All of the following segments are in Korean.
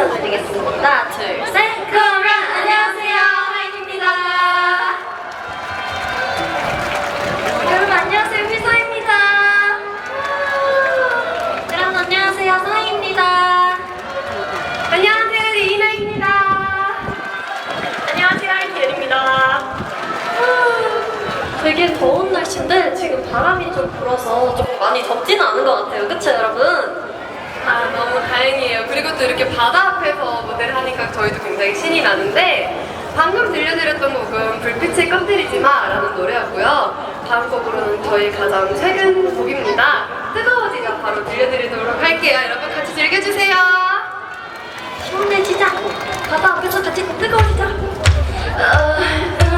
인사드리겠습니다. 둘, 셋. 그러면 안녕하세요. 하인입니다. 여러분 안녕하세요. 휘서입니다. 여러분 안녕하세요. 서희입니다. 안녕하세요. 리나입니다. 안녕하세요. 하인입니다. 되게 더운 날씨인데 지금 바람이 좀 불어서 좀 많이 덥지는 않은 것 같아요. 그쵸 여러분? 아, 너무 다행이에요. 그리고 또 이렇게 바다 앞에서 무대를 하니까 저희도 굉장히 신이 나는데 방금 들려드렸던 곡은 불빛을 꺼뜨리지마 라는 노래였고요. 다음 곡으로는 저희 가장 최근 곡입니다. 뜨거워지자 바로 들려드리도록 할게요. 여러분 같이 즐겨주세요. 시원해지자. 바다 앞에서 같이 뜨거워지자. 어...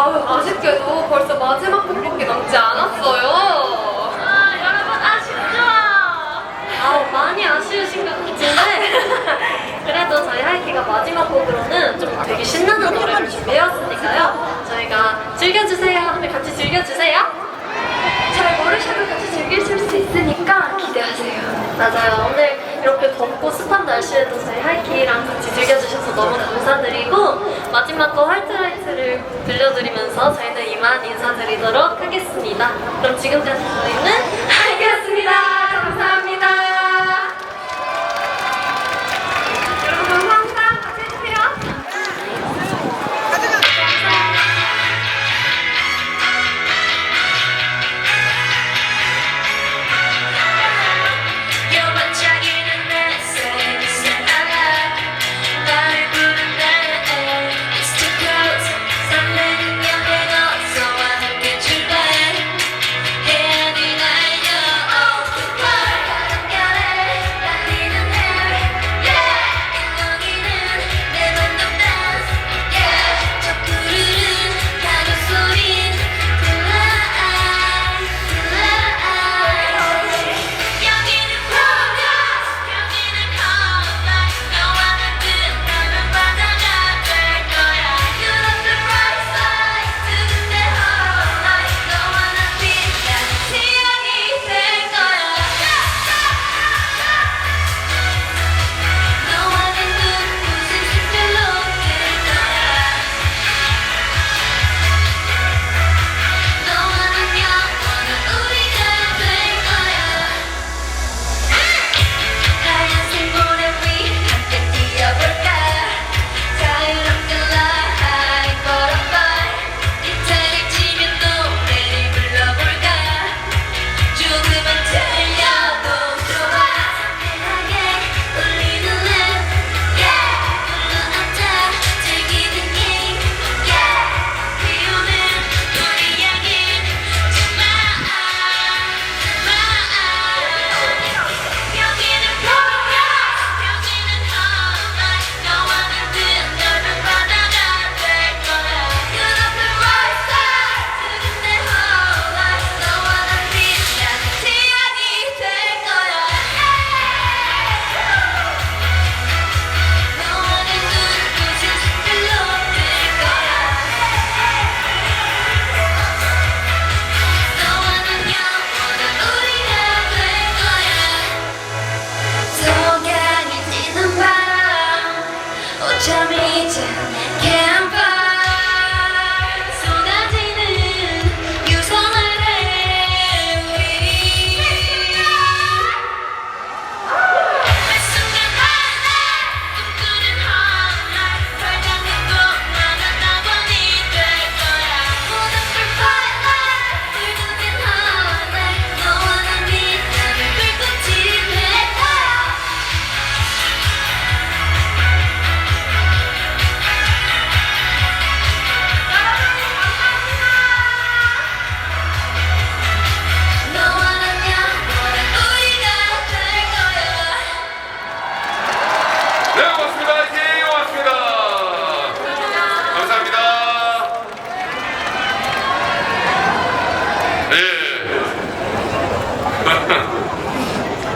아유, 아쉽게도 벌써 마지막 곡밖에 남지 않았어요. 아, 여러분 아쉽죠? 아우, 많이 아쉬우신 것 같은데 그래도 저희 하이키가 마지막 곡으로는 좀 되게 신나는 노래를 준비해왔으니까요. 저희가 즐겨주세요 하면 같이 즐겨주세요. 잘 모르셔도 같이 즐기실 수 있으니까 기대하세요. 맞아요. 오늘 이렇게 덥고 습한 날씨에도 저희 하이키랑 같이 즐겨주셔서 너무 감사드리고 마지막 곡 화이트라이트 違うかった